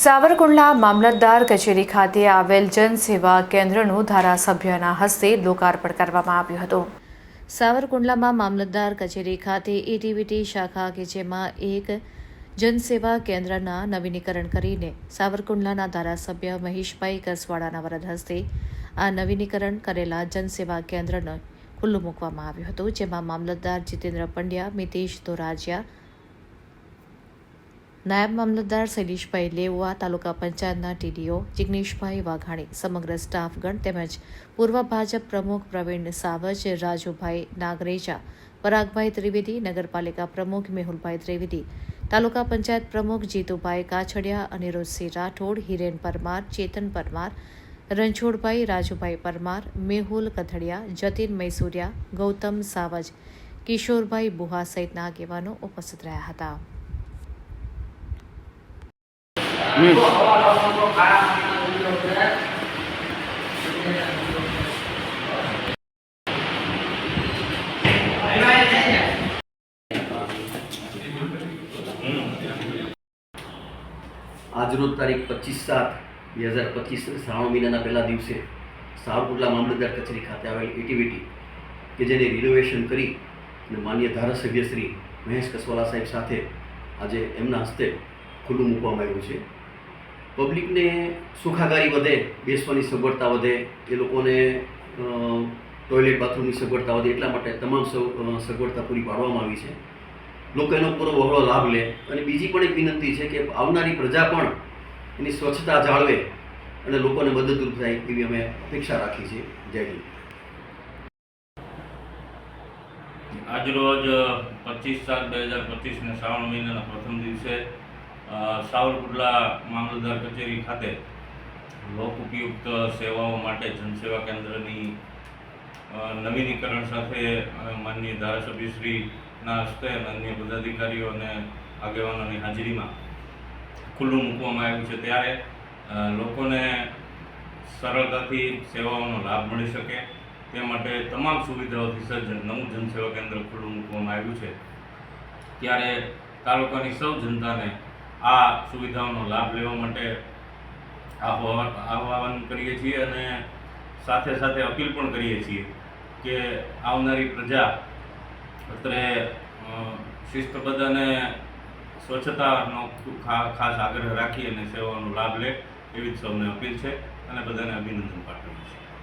સાવરકુંડલા મામલતદાર કચેરી ખાતે આવેલ જનસેવા કેન્દ્રનું ધારાસભ્યના હસ્તે લોકાર્પણ કરવામાં આવ્યું હતું. સાવરકુંડલામાં મામલતદાર કચેરી ખાતે એટીવીટી શાખા કે જેમાં એક જનસેવા કેન્દ્રના નવીનીકરણ કરીને સાવરકુંડલાના ધારાસભ્ય મહેશભાઈ કસવાડાના વરદ હસ્તે આ નવીનીકરણ કરેલા જનસેવા કેન્દ્રને ખુલ્લું મૂકવામાં આવ્યું હતું, જેમાં મામલતદાર જીતેન્દ્ર પંડ્યા, મિતેશ ધોરાજીયા નાયબ મામલતદાર શૈલેષભાઈ લેવા તાલુકા પંચાયતના ટીડીઓ જિગ્નેશભાઈ વાઘાણી, સમગ્ર સ્ટાફગણ તેમજ પૂર્વ ભાજપ પ્રમુખ પ્રવીણ સાવજ, રાજુભાઈ નાગરેજા, પરાગભાઈ ત્રિવેદી, નગરપાલિકા પ્રમુખ મેહુલભાઈ ત્રિવેદી, તાલુકા પંચાયત પ્રમુખ જીતુભાઈ કાછડિયા, અનિરુદ્ધસિંહ રાઠોડ, હિરેન પરમાર, ચેતન પરમાર, રણછોડભાઈ, રાજુભાઈ પરમાર, મેહુલ કથડિયા, જતીન મૈસુરિયા, ગૌતમ સાવજ, કિશોરભાઈ બુહા સહિતના આગેવાનો ઉપસ્થિત રહ્યા હતા. આજરોજ તારીખ પચીસ સાત બે હજાર પચીસ, શ્રાવણ મહિનાના પહેલા દિવસે સાવરકુંડલા મામલતદાર કચેરી ખાતે આવેલ એટીવીટી કે જેને રિનોવેશન કરી અને માન્ય ધારાસભ્ય શ્રી મહેશ કસવાલા સાહેબ સાથે આજે એમના હસ્તે ખુલ્લું મૂકવામાં આવ્યું છે. પબ્લિકને સુખાકારી વધે, બેસવાની સગવડતા વધે, એ લોકોને ટોયલેટ, બાથરૂમની સગવડતા વધે એટલા માટે તમામ સગ- સગવડતા પૂરી પાડવામાં આવી છે. લોકો એનો પૂરો વહળો લાભ લે. અને બીજી પણ એક વિનંતી છે કે આવનારી પ્રજા પણ એની સ્વચ્છતા જાળવે અને લોકોને મદદરૂપ થાય એવી અમે અપેક્ષા રાખી છે. જય હિન્દ. આજરોજ પચીસ સાત બે હજાર પચીસના શ્રાવણ મહિનાના પ્રથમ દિવસે સાવરકુંડલા મામલતદાર કચેરી ખાતે લોક ઉપયુક્ત સેવાઓ માટે જનસેવા કેન્દ્રની નવીનીકરણ સાથે માનનીય ધારાસભ્યશ્રીના હસ્તે અને અન્ય પદાધિકારીઓ અને આગેવાનોની હાજરીમાં ખુલ્લું મૂકવામાં આવ્યું છે. ત્યારે લોકોને સરળતાથી સેવાઓનો લાભ મળી શકે. તે માટે તમામ સુવિધાઓથી સજ્જ નવું જનસેવા કેન્દ્ર ખુલ્લું મૂકવામાં આવ્યું છે. ત્યારે તાલુકાની સૌ જનતાને આ સુવિધાઓનો લાભ લેવા માટે આહ્વાન આહ્વાન કરીએ છીએ અને સાથે સાથે અપીલ પણ કરીએ છીએ કે આવનારી પ્રજા અત્રે શિસ્તબદ્ધ અને સ્વચ્છતાનો ખાસ આગ્રહ રાખી અને સેવાઓનો લાભ લે એવી જ સૌને અપીલ છે અને બધાને અભિનંદન પાઠવીએ છીએ